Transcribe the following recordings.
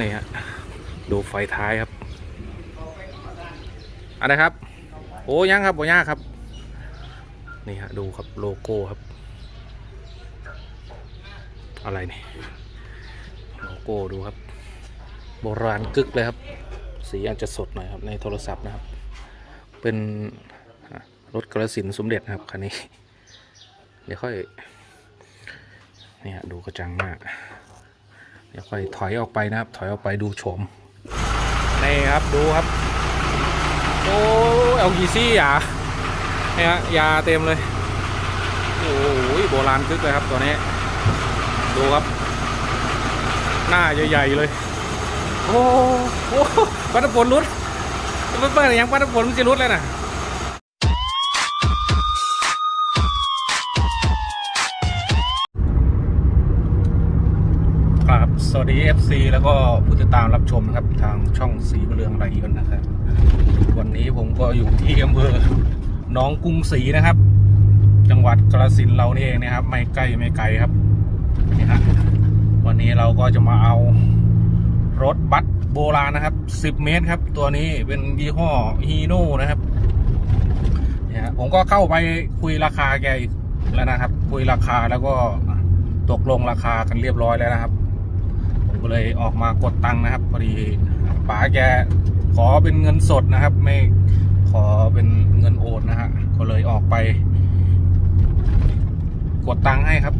นี่ฮะดูไฟท้ายครับอะไรครับ โอ้ยังครับโอ้ยากครับ นี่ฮะดูครับโลโก้ครับ อะไรนี่โลโก้ดูครับ โบราณกึกเลยครับ สีอาจจะสดหน่อยครับในโทรศัพท์นะครับ เป็นรถกระสินธุ์สมเด็จนะครับคันนี้ เดี๋ยวค่อยนี่ฮะดูกระจังมาก ดี๋ยวค่อยถอยออกไปนะครับ ถอยออกไปดูโฉมนี่ครับดูครับ โอ้เอลกีซี่อะนี่ฮะยาเต็มเลย โอ้โหโบราณคึกเลยครับตัวนี้ ดูครับ หน้าใหญ่ๆเลย โอ้โหปัตตผลรุดเปิดอย่างปัตตผลมันจะรุดเลยนะ วัสดี FC แล้วก็ผู้ติดตามรับชมนะครับทางช่องสีเรืองไรกันนะครับ วันนี้ผมก็อยู่ที่อำเภอหนองกรุงศรีนะครับ จังหวัดกระสินเรานี่เองนะครับ ไม่ใกล้ไม่ไกลครับนี่ฮะวันนี้เราก็จะมาเอารถบัสโบราณนะครับ 10 เมตรครับ ตัวนี้เป็นยี่ห้อฮีโน่นะครับเนี่ยผมก็เข้าไปคุยราคาแกแล้วนะครับ คุยราคาแล้วก็ตกลงราคากันเรียบร้อยแล้วนะครับ ผมก็เลยออกมากดตังค์นะครับ พอดีป๋าแกขอเป็นเงินสดนะครับ ไม่ขอเป็นเงินโอนนะฮะก็เลยออกไป กดตังค์ให้ครับ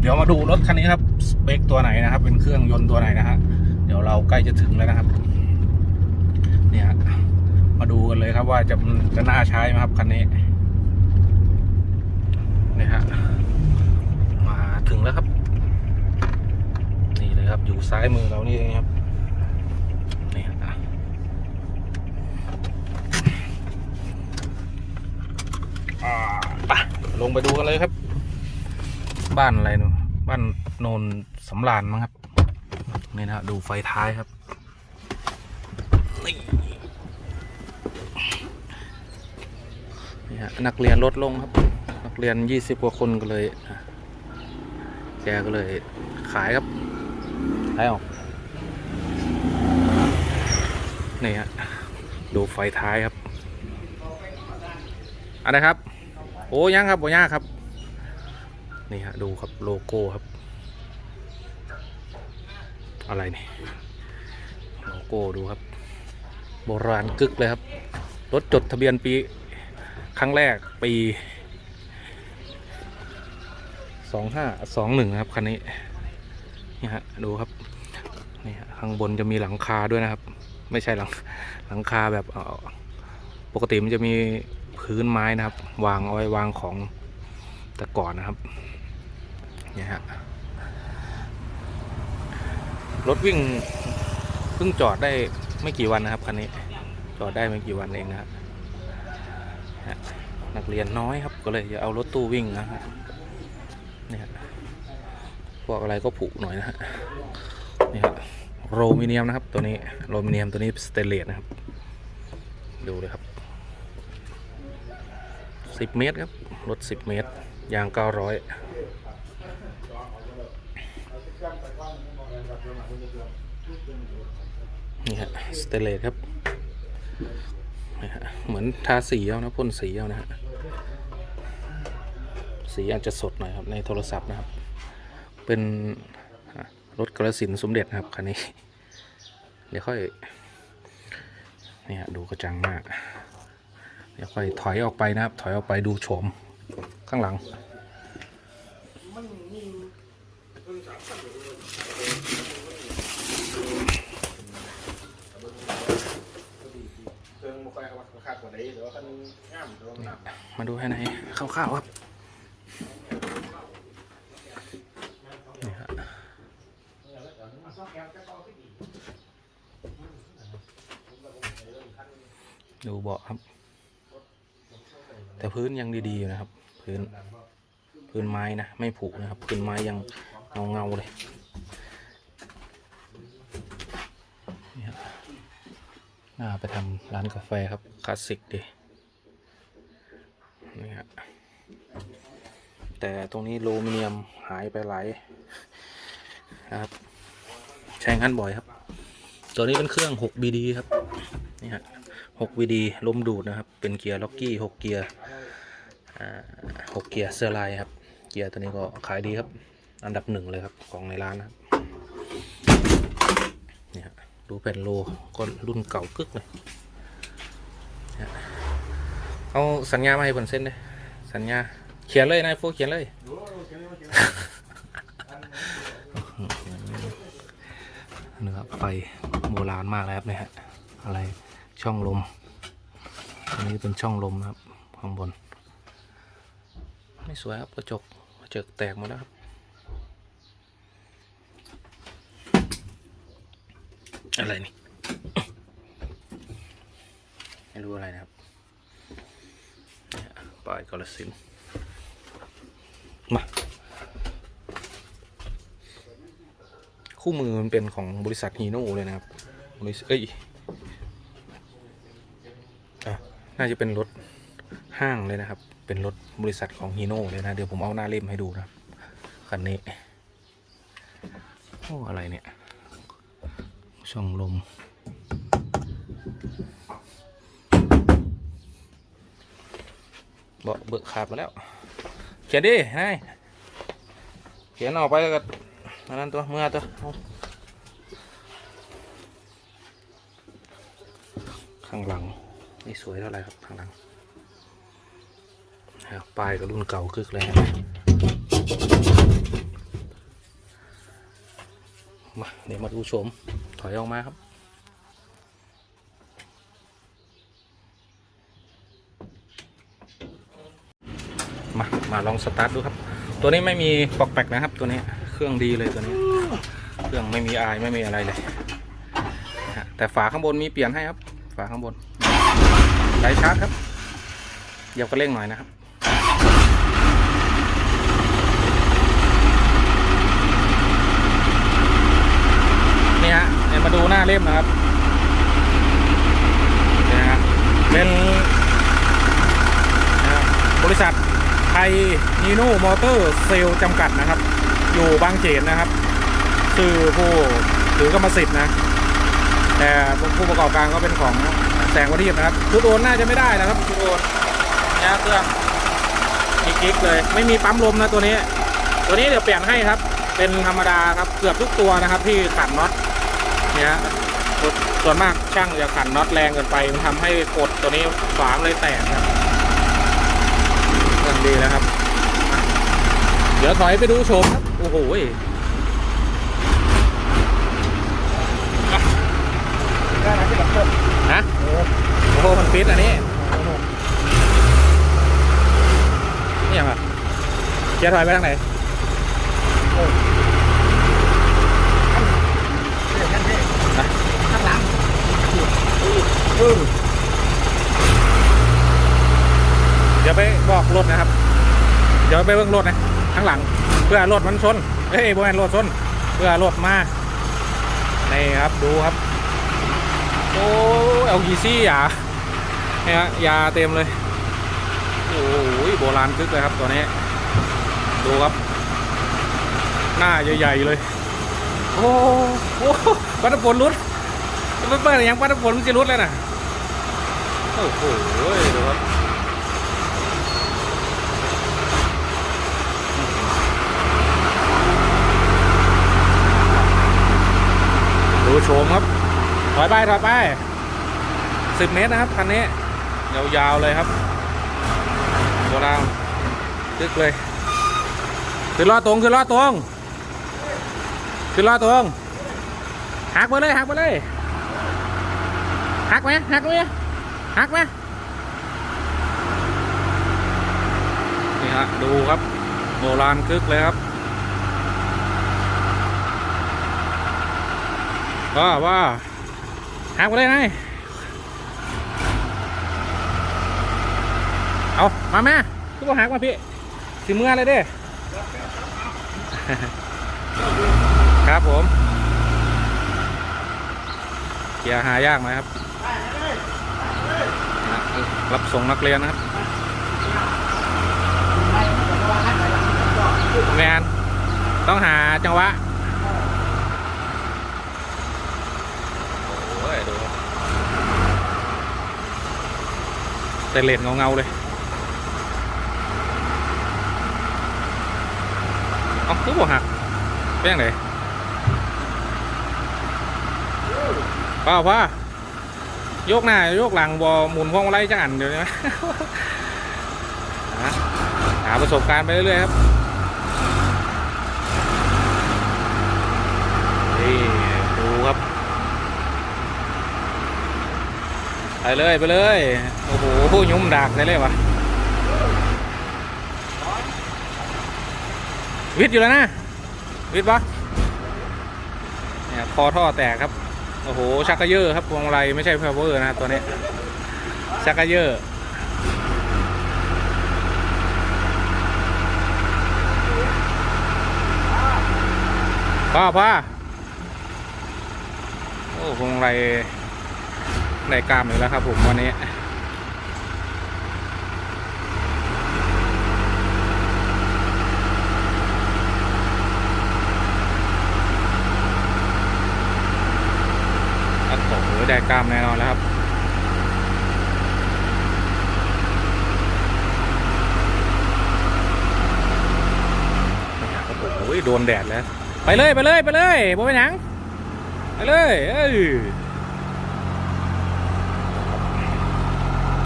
เดี๋ยวมาดูรถคันนี้ครับสเปคตัวไหนนะครับ เป็นเครื่องยนต์ตัวไหนนะฮะเดี๋ยวเราใกล้จะถึงแล้วนะครับ เนี่ยมาดูกันเลยครับว่าจะจะน่าใช้ไหมครับคันนี้เนี่ยฮะมาถึงแล้วครับ ครับ อยู่ซ้ายมือเรานี่เองครับนี่ะอ่าไปลงไปดูกันเลยครับ บ้านอะไรเนาะบ้านโนนสำรานมั้งครับนี่นะดูไฟท้ายครับนี่ฮะนักเรียนลดลงครับ นักเรียนยี่สิบกว่าคนก็เลยแกก็เลยขายครับ ขายออก นี่ฮะ ดูไฟท้ายครับอะไรครับ โอ้ยังครับโอ้ยากครับ นี่ฮะ ดูครับโลโก้ครับ อะไรนี่ โลโก้ดูครับ โบราณกึกเลยครับ รถจดทะเบียนปี ครั้งแรกปีสองห้าสองหนึ่งครับ คันนี้ นี่ฮะ ดูครับ นี่ข้างบนจะมีหลังคาด้วยนะครับ ไม่ใช่หลังหลังคาแบบปกติมันจะมีพื้นไม้นะครับ วางเอาไว้วางของแต่ก่อนนะครับเนี่ยฮะรถวิ่งเพิ่งจอดได้ไม่กี่วันนะครับคันนี้จอดได้ไม่กี่วันเองนะฮะนักเรียนน้อยครับก็เลยจะเอารถตู้วิ่งนะฮะเนี่ยพวกอะไรก็ผุหน่อยนะฮะ นี่ฮะโรมิเนียมนะครับตัวนี้โรมิเนียมตัวนี้สเตนเลสนะครับ ดูเลยครับ10เมตรครับรถ10เมตรยาง900นี่ฮะสเตเลสครับนี่ฮะเหมือนทาสีเอานะพ่นสีเอานะฮะสีอาจจะสดหน่อยครับในโทรศัพท์นะครับ เป็น รถกระสินธุ์สมเด็จนะครับคันนี้ เดี๋ยวค่อยนี่ฮะดูกระจังมาก เดี๋ยวค่อยถอยออกไปนะครับ ถอยออกไปดูโฉมข้างหลังเครื่องบ่ค่อยคักกว่านี้หรือว่าคันงามหรือว่ามันหนักมาดูให้ในคร่าวๆครับนี่ฮะ ดูเบาะครับ แต่พื้นยังดีๆอยู่นะครับ พื้นพื้นไม้นะไม่ผุนะครับ พื้นไม้ยังเงาๆเลยนี่ฮะน่าไปทำร้านกาแฟครับคลาสสิกดีนี่ฮะแต่ตรงนี้โลมิเนียมหายไปหลายนะครับใช้งานบ่อยครับ ตัวนี้เป็นเครื่อง 6BD ครับ นี่ฮะ 6BD ลมดูดนะครับ เป็นเกียร์ล็อกกี้ 6 เกียร์6เกียร์เซอร์ไลน์ครับ เกียร์ตัวนี้ก็ขายดีครับ อันดับหนึ่งเลยครับของในร้านนะครับนี่ฮะดูแผ่นโลก็รุ่นเก่ากึกเลยฮะเอาสัญญามาให้ผลเส้นเลยสัญญาเขียนเลยนายโฟเขียนเลยนี่ครับไฟโบราณมากเลยครับเนี่ยฮะอะไร ช่องลมอันนี้เป็นช่องลมนะครับข้างบน ไม่สวยครับกระจกกระจกแตกหมดแล้วครับอะไรนี่ไม่รู้อะไรนะครับเนี่ยปลายกระสินต์มาคู่มือมันเป็นของบริษัทฮีโน่เลยนะครับบริษัทเอ้ยอะ น่าจะเป็นรถห้างเลยนะครับ เป็นรถบริษัทของฮีโน่เลยนะ เดี๋ยวผมเอาหน้าเล่มให้ดูนะคันนี้โอ้อะไรเนี่ย ช่องลม เบาะเบิกขาดมาแล้ว เขียนดินายเขียนออกไปก็อันนั้นตัวเมื่อตัวข้างหลัง นี่สวยเท่าไหรครับข้างหลังนะครับปลายก็รุ่นเก่าคึกเลยฮะมาเดี๋ยวมาดูชม ถอยออกมาครับมา มาลองสตาร์ทดูครับ ตัวนี้ไม่มีปอกแปกนะครับ ตัวนี้เครื่องดีเลยตัวนี้ เครื่องไม่มีอายไม่มีอะไรเลย แต่ฝาข้างบนมีเปลี่ยนให้ครับ ฝาข้างบน ไดชาร์จครับเหยียบกระเร่งหน่อยนะครับ นี่ฮะเดี๋ยวมาดูหน้าเล่มนะครับนี่ฮะเป็นบบริษัทไทยนีโน่มอเตอร์เซลจำกัดนะครับ อยู่บางเขนนะครับคือผู้ถือกรรมสิทธิ์นะ แต่ผู้ประกอบการก็เป็นของ แสงวัฒน์นะครับชุดโอนน่าจะไม่ได้นะครับชุดโอนเนี่ยเครื่องกิ๊กๆเลย ไม่มีปั๊มลมนะตัวนี้ ตัวนี้เดี๋ยวเปลี่ยนให้ครับ เป็นธรรมดาครับเกือบทุกตัวนะครับ ที่ขันน็อตเนี่ยส่วนมากช่างจะขันน็อตแรงเกินไปมันทำให้กดตัวนี้ฝามนเลยแตกครับเครื่องดีแล้วครับมาเดี๋ยวถอยไปดูโฉมครับโอ้โห ยฮะโอ้โหมันฟิตอันนี้นี่ยังอะเกียร์ถอยไปทางไหนข้างหลังเดี๋ยวไปบอกรถนะครับ เดี๋ยวไปเบิ่งรถนะข้างหลัง เพื่อรถมันชนเอ้ยบแมนรถชน เพื่อรถมา นี่ครับดูครับ โอ้เอลกีซี่ยาเนี่ยฮะยาเต็มเลย โอ้ยโบราณคึกเลยครับตัวนี้ ดูครับ หน้าใหญ่ๆเลย โอ้โหปัตตผลรุดเปิดๆอย่างปัตตผลมันจะรุดเลยนะโอ้โหดูครับดูโฉมครับ ถอยไปถอยไปสิบเมตรนะครับคันนี้ยาวๆเลยครับโบราณตึกเลยขึ้นล้อตรงขึ้นล้อตรงขึ้นล้อตรงหักไปเลยหักไปเลยหักไหมหักไหมหักไหมนี่ฮะดูครับโบราณกึกเลยครับว่าว่า หักไปเลยไงเอา มาแม่ทุกคนหักมาพี่สิเมื่อเลยเด้ครับผม เกียร์หายากไหมครับ รับส่งนักเรียนนะครับแมนต้องหาจังหวะ แต่เลนเงาๆเลยเอาคือบ่หักเป็นยังไงป้าป้ายกหน้ายกหลังบอหมุนพวงมาลัยจังอันเดี๋ยวนี้หาหาประสบการณ์ไปเรื่อยๆครับนี่ดูครับ ไป เลยไปเลย โอ้โหยุ่มดักได้เลยวะวิทย์อยู่แล้วนะ วิทย์ปะเนี่ยคอท่อแตกครับ โอ้โห ชักกระเยอะครับพวงมาลัยไม่ใช่เพลเวอร์นะตัวนี้ ชักกระเยอะพ่อพ่อโอ้พวงมาลัย ได้กล้ามอยู่แล้วครับผมวันนี้โอ้โหได้กล้ามแน่นอนแล้วครับโอ้โหโดนแดดแล้ว ไปเลย ไปเลย ไปเลยบ่เป็นหยัง ไปเลย เอ้ย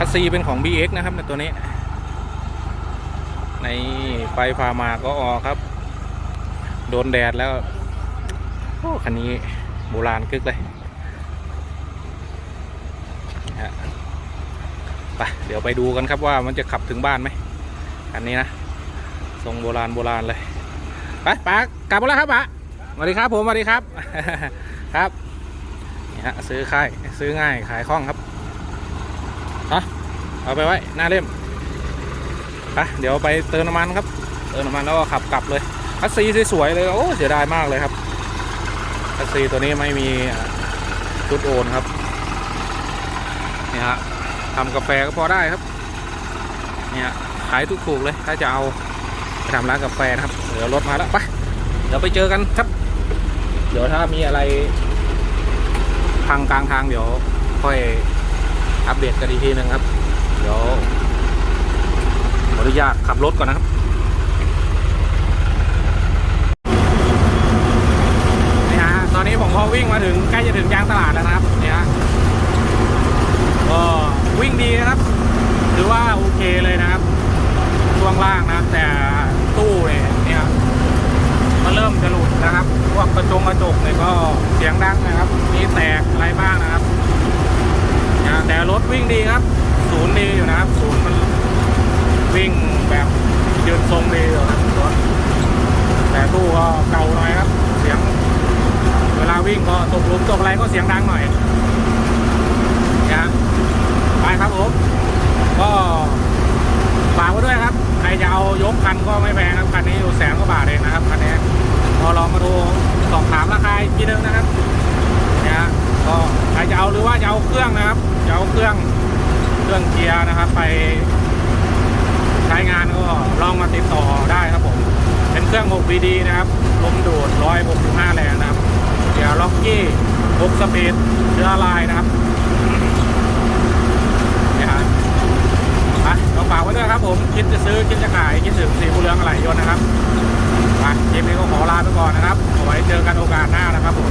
คัสซีเป็นของ BX นะครับในตัวนี้ ในไฟพามาก็ออครับ โดนแดดแล้วโอ้คันนี้โบราณกึกเลยฮะไปเดี๋ยวไปดูกันครับว่ามันจะขับถึงบ้านไหมอันนี้นะทรงโบราณโบราณเลยไปปากลับมาแล้วครับปะสวัสดีครับผมสวัสดีครับ ครับนี่ฮะซื้อค่ายซื้อง่ายขายคล่องครับ ฮะเอาไปไว้หน้าเล่มไปเดี๋ยวไปเติมน้ำมันครับ เติมน้ำมันแล้วก็ขับกลับเลยคัสซีสวยๆเลย โอ้เสียดายมากเลยครับคัสซีตัวนี้ไม่มีอ่าจุดโอนครับนี่ฮะทำกาแฟก็พอได้ครับเนี่ยขายถูกๆเลย ถ้าจะเอาไปทำร้านกาแฟนะครับ เดี๋ยวรถมาแล้วไปเดี๋ยวไปเจอกันครับ เดี๋ยวถ้ามีอะไรทางกลางทางเดี๋ยวค่อย อัปเดตกันอีกทีหนึ่งครับ เดี๋ยวขออนุญาตขับรถก่อนนะครับนี่ฮะตอนนี้ผมก็วิ่งมาถึงใกล้จะถึงยางตลาดแล้วนะครับเนี่ยฮะก็วิ่งดีนะครับถือว่าโอเคเลยนะครับช่วงล่างนะครับ แต่ตู้เนี่ยเนี่ยมันเริ่มจะหลุดนะครับพวกกระจงกระจกเนี่ยก็เสียงดังนะครับ มีแตกอะไรบ้างนะครับ นะแต่รถวิ่งดีครับ ศูนย์ดีอยู่นะครับศูนย์มันวิ่งแบบยืนทรงดีอยู่ครับรถแต่ตู้ก็เก่าหน่อยครับ เสียง เวลาวิ่งก็ตกหลุมตกอะไรก็เสียงดังหน่อยนะไปครับผมก็ฝากไว้ด้วยครับ ใครจะเอายกคันก็ไม่แพงครับคันนี้อยู่แสนกว่าบาทเองนะครับคันนี้พอลองมาดูสอบถามราคาอีกทีนึงนะครับ ก็ใครจะเอาหรือว่าจะเอาเครื่องนะครับจะเอาเครื่องเครื่องเกียร์นะครับ ไปใช้งานก็ลองมาติดต่อได้ครับผม เป็นเครื่อง 6BD นะครับลมดูด 165 แรงนะครับ เกียร์ล็อกกี้6สปีดเชื้อลายนะครับเนี่ยฮะไปเราฝากไว้ด้วยครับผม คิดจะซื้อ คิดจะขาย คิดถึงสีบุเรืองอะไรยนต์นะครับไปคลิปนี้ก็ขอลาไปก่อนนะครับ ไว้เจอกันโอกาสหน้านะครับผม